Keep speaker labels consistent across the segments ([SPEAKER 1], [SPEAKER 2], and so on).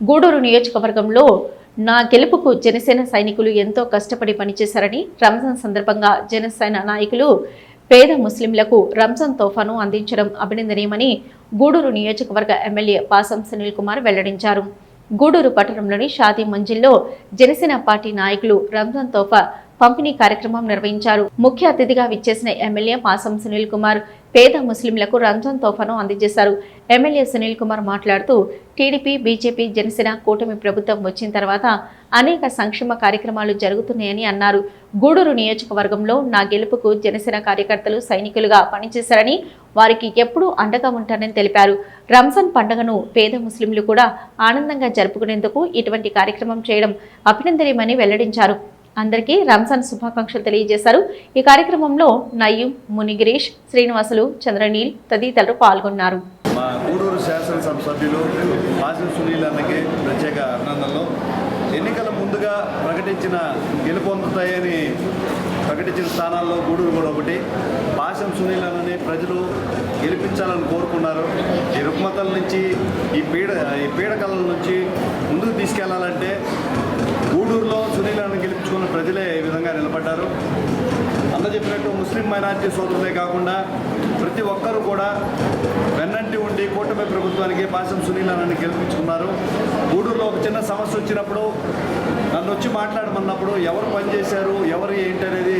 [SPEAKER 1] గూడూరు నియోజకవర్గంలో నా గెలుపుకు జనసేన సైనికులు ఎంతో కష్టపడి పనిచేశారని రంజాన్ సందర్భంగా జనసేన నాయకులు పేద ముస్లింలకు రంజాన్ తోఫాను అందించడం అభినందనీయమని గూడూరు నియోజకవర్గ ఎమ్మెల్యే పాసం సునీల్ కుమార్ వెల్లడించారు. గూడూరు పట్టణంలోని షాదీ మంజిల్లో జనసేన పార్టీ నాయకులు రంజాన్ తోఫా పంపిణీ కార్యక్రమం నిర్వహించారు. ముఖ్య అతిథిగా విచ్చేసిన ఎమ్మెల్యే పాసం సునీల్ కుమార్ పేద ముస్లింలకు రంజాన్ తోఫాను అందజేశారు ఎమ్మెల్యే సునీల్ కుమార్ మాట్లాడుతూ టీడీపీ బీజేపీ జనసేన కూటమి ప్రభుత్వం వచ్చిన తర్వాత అనేక సంక్షేమ కార్యక్రమాలు జరుగుతున్నాయని అన్నారు. గూడూరు నియోజకవర్గంలో నా గెలుపుకు జనసేన కార్యకర్తలు సైనికులుగా పనిచేశారని వారికి ఎప్పుడూ అండగా ఉంటానని తెలిపారు. రంజాన్ పండుగను పేద ముస్లింలు కూడా ఆనందంగా జరుపుకునేందుకు ఇటువంటి కార్యక్రమం చేయడం అభినందనీయమని వెల్లడించారు. అందరికీ రంజాన్ శుభాకాంక్షలు తెలియజేశారు. ఈ కార్యక్రమంలో నయ్యం మునిగిరీష్ శ్రీనివాసులు చంద్రనీల్ తదితరులు పాల్గొన్నారు.
[SPEAKER 2] మా గూడూరు శాసనసభ సభ్యులు ఆశిం సునీల్ అన్నకి ప్రత్యేక అభినందనలు. ఎన్నికల ముందుగా ప్రకటించిన గెలుపొందుతాయని ప్రకటించిన స్థానాల్లో గూడూరు కూడా ఒకటి. పాశం సునీల్ అన్నని ప్రజలు గెలిపించాలని కోరుకున్నారు. ఈ రుగ్మతల నుంచి ఈ పీడ ఈ పీడకల నుంచి ముందుకు తీసుకెళ్ళాలంటే గూడూరులో సునీల్ అన్న గెలిపించుకున్న ప్రజలే ఈ విధంగా నిలబడ్డారు. ముస్లిం మైనార్టీ సోదరులే కాకుండా ప్రతి ఒక్కరూ కూడా వెన్నంటి ఉండి కూటమి ప్రభుత్వానికి పాశం సునీల్ నన్ను గెలిపించుకున్నారు. గూడూరులో ఒక చిన్న సమస్య వచ్చినప్పుడు నన్ను వచ్చి మాట్లాడమన్నప్పుడు ఎవరు పనిచేశారు ఎవరు ఏంటి అనేది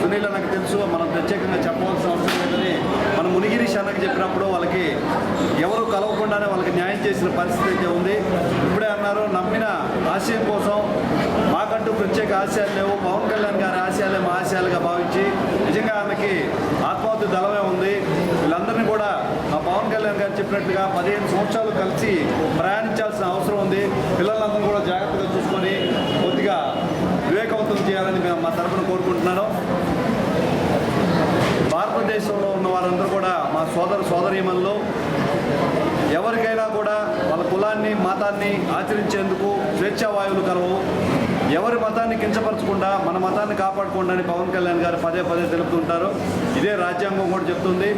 [SPEAKER 2] సునీల్ నాకు తెలుసు. మనం ప్రత్యేకంగా చెప్పవలసిన అవసరం లేదని మనం మునిగిరి అన్నకి చెప్పినప్పుడు వాళ్ళకి ఎవరు కలవకుండానే వాళ్ళకి న్యాయం చేసిన పరిస్థితి అయితే ఉంది. ఇప్పుడే అన్నారు నమ్మిన ఆశయం కోసం మాకంటూ ప్రత్యేక ఆశయాలు లేవు. పవన్ కళ్యాణ్ గారి ఆశయాలే మా ఆశయాలుగా భావించి నిజంగా ఆత్మహత్య దళమే ఉంది. వీళ్ళందరినీ కూడా ఆ పవన్ కళ్యాణ్ గారు చెప్పినట్లుగా పదిహేను సంవత్సరాలు కలిసి ప్రయాణించాల్సిన అవసరం ఉంది. పిల్లలందరూ కూడా జాగ్రత్తగా చూసుకొని కొద్దిగా వివేకవంతం చేయాలని మేము మా తరఫున కోరుకుంటున్నాను. భారతదేశంలో ఉన్న వారందరూ కూడా మా సోదర సోదరీమణులు ఎవరికైనా కూడా వాళ్ళ కులాన్ని మతాన్ని ఆచరించేందుకు స్వేచ్ఛా వాయువులు కలవు. ఎవరి మతాన్ని కించపరచకుండా మన మతాన్ని కాపాడుకోండి అని పవన్ కళ్యాణ్ గారు పదే పదే తెలుపుతుంటారు. ఇదే రాజ్యాంగం కూడా చెప్తుంది.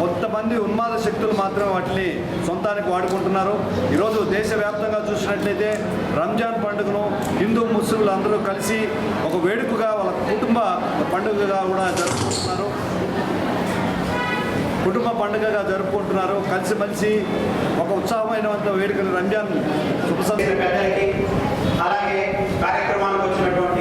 [SPEAKER 2] కొంతమంది ఉన్మాద శక్తులు మాత్రమే వాటిని సొంతానికి వాడుకుంటున్నారు. ఈరోజు దేశవ్యాప్తంగా చూసినట్లయితే రంజాన్ పండుగను హిందూ ముస్లింలు అందరూ కలిసి ఒక వేడుకగా వాళ్ళ కుటుంబ పండుగగా కూడా జరుపుకుంటున్నారు. కుటుంబ పండుగగా జరుపుకుంటున్నారు. కలిసిమెలిసి ఒక ఉత్సాహమైనవంత వేడుకలు రంజాన్ శుభ
[SPEAKER 3] అలాగే కార్యక్రమానికి వచ్చినటువంటి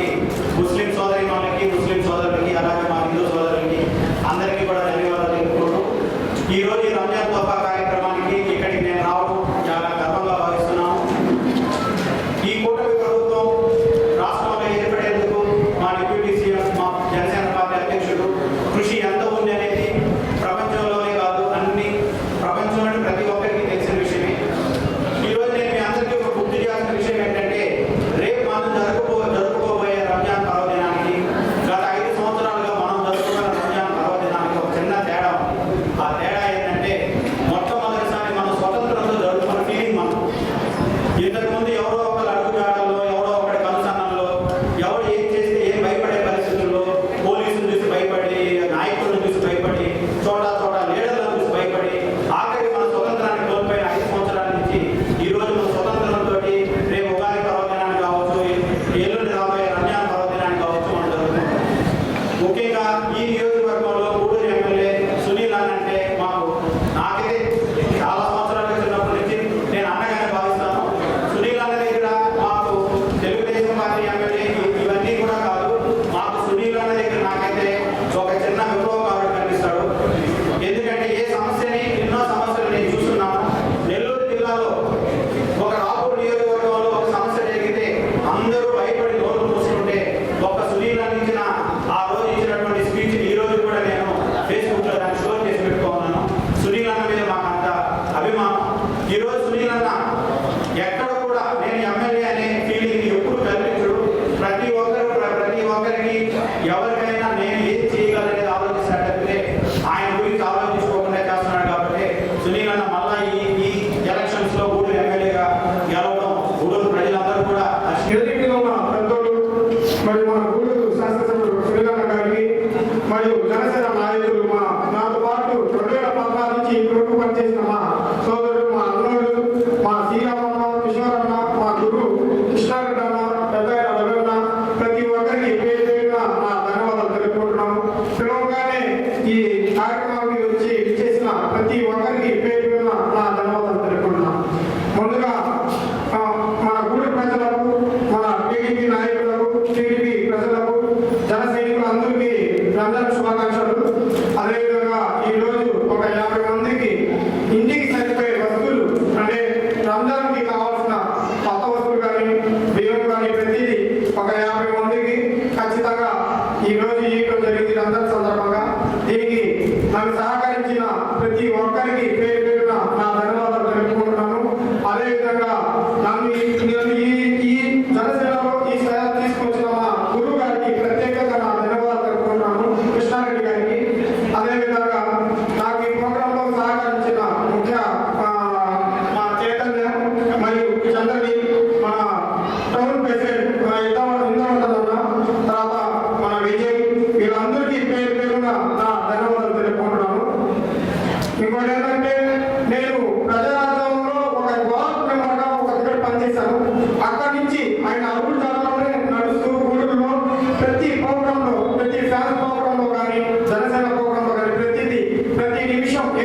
[SPEAKER 4] আমি এই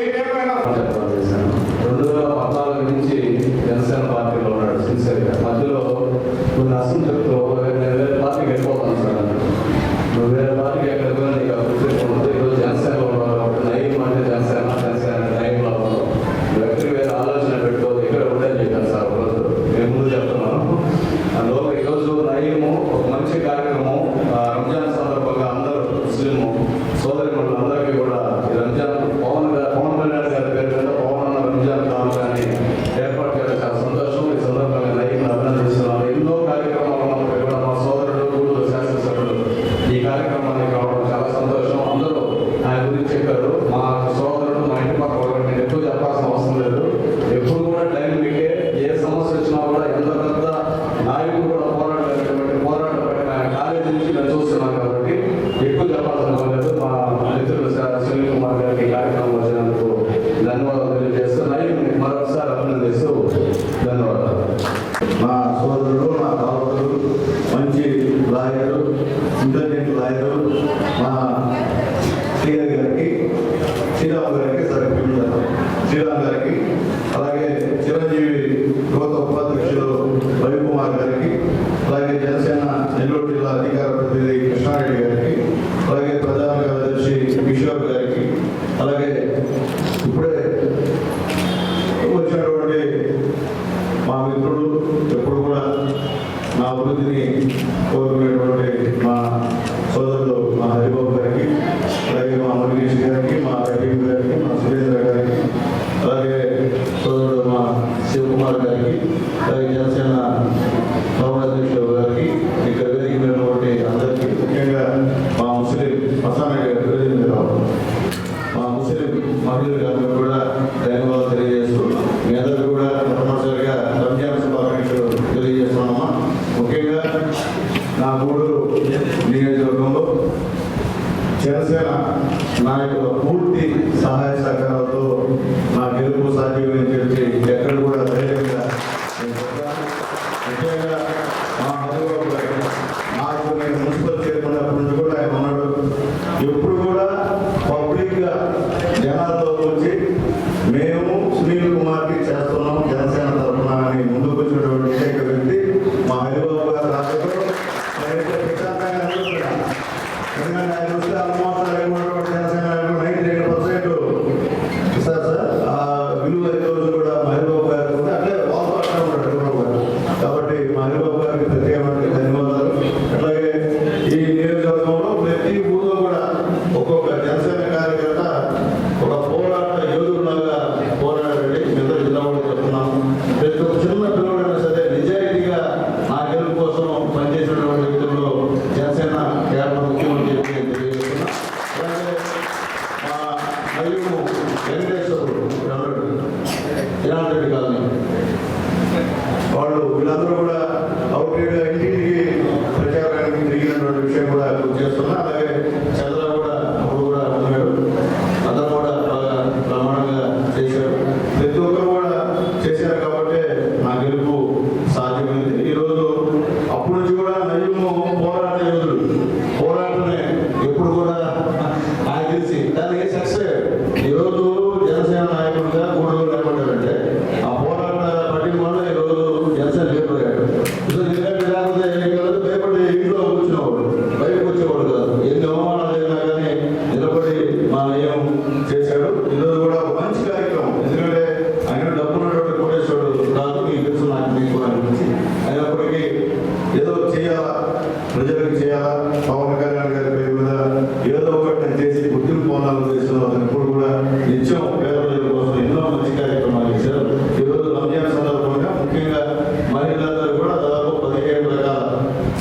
[SPEAKER 4] ఏ
[SPEAKER 5] పేపర్ ధన్యవాదాలు తెలియజేస్తున్నాయి మరొకసారి అభినందిస్తూ ధన్యవాదాలు.
[SPEAKER 6] మా సోదరుడు చేస్తున్నాను మీకు అనిపించి అయినప్పటికీ ఏదో చేయాలా? ప్రజలకు చేయాలి?